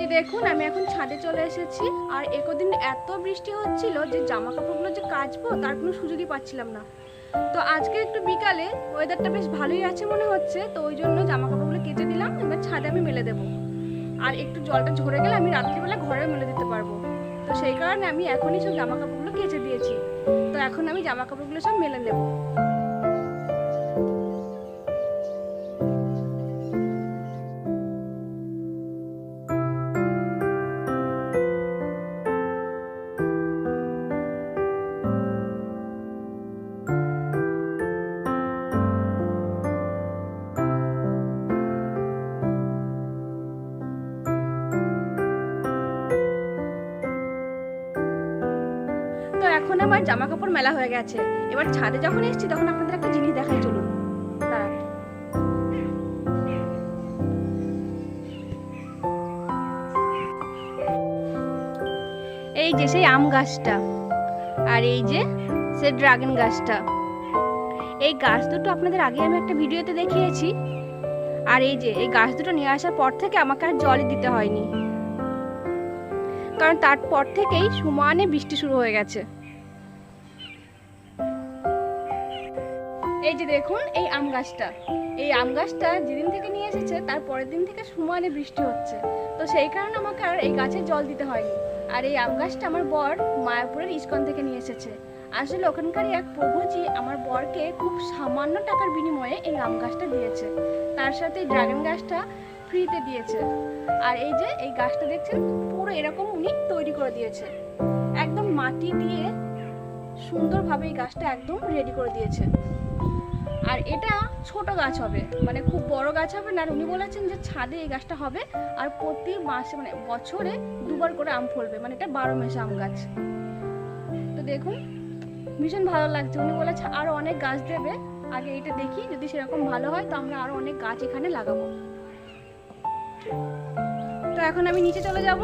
যে দেখুন, আমি এখন ছাদে চলে এসেছি। আর একদিন এত বৃষ্টি হচ্ছিল যে জামা কাপড়গুলো যে কাচবো, তার কোনো সুযোগই পাচ্ছিলাম না। তো আজকে একটু বিকালে ওয়েদারটা বেশ ভালোই আছে মনে হচ্ছে, তো ওই জন্য জামা কাপড়গুলো কেচে দিলাম, এবার ছাদে আমি মেলে দেবো। আর একটু জলটা ঝরে গেলে আমি রাত্রিবেলা ঘরে মেলে দিতে পারব। তো সেই কারণে আমি এখনই সব জামা কাপড়গুলো কেচে দিয়েছি। তো এখন আমি জামা কাপড়গুলো সব মেলে নেব। তো এখন আমার জামা কাপড় মেলা হয়ে গেছে। এবার ছাদে যখন এসেছি, তখন আপনাদের একটা জিনিস দেখাই চলুন। এই যে সেই আম গাছটা, আর এই যে সে ড্রাগন গাছটা। এই গাছ দুটো আপনাদের আগে আমি একটা ভিডিওতে দেখিয়েছি, আর এই যে এই গাছ দুটো নিয়ে আসার পর থেকে আমাকে আর জলই দিতে হয়নি। কারণ তারপর থেকেই সমানে বৃষ্টি শুরু হয়ে গেছে। এই যে দেখুন, এই আম গাছটা। এই আম গাছটা যেদিন থেকে নিয়ে এসেছে, তার পরের দিন থেকে সমানে বৃষ্টি হচ্ছে। তো সেই কারণে আমাকে আর এই গাছে জল দিতে হয়নি। আর এই আম গাছটা আমার বর মায়াপুরের ইস্কন থেকে নিয়ে এসেছে। আসলে ওখানকারই এক প্রভুজি আমার বরকে খুব সামান্য টাকার বিনিময়ে এই আম গাছটা দিয়েছে। তার সাথে ড্রাগন গাছটা ফ্রিতে দিয়েছে। আর এই যে, এই গাছটা দেখছেন, পুরো এরকম উনি তৈরি করে দিয়েছে। একদম মাটি দিয়ে সুন্দরভাবে এই গাছটা একদম রেডি করে দিয়েছে। আর এটা ছোট গাছ হবে মানে খুব বড় গাছ হবে না। আর উনি বলেছেন যে ছাদে এই গাছটা হবে আর প্রতি মাসে মানে বছরে দুবার করে আম ফলবে মানে এটা বারো মাসে আম গাছ। তো দেখুন, ভীষণ ভালো লাগছে। উনি বলেছে আরও অনেক গাছ দেবে, আগে এটা দেখি, যদি সেরকম ভালো হয় তো আমরা আরও অনেক গাছ এখানে লাগাবো। তো এখন আমি নিচে চলে যাব।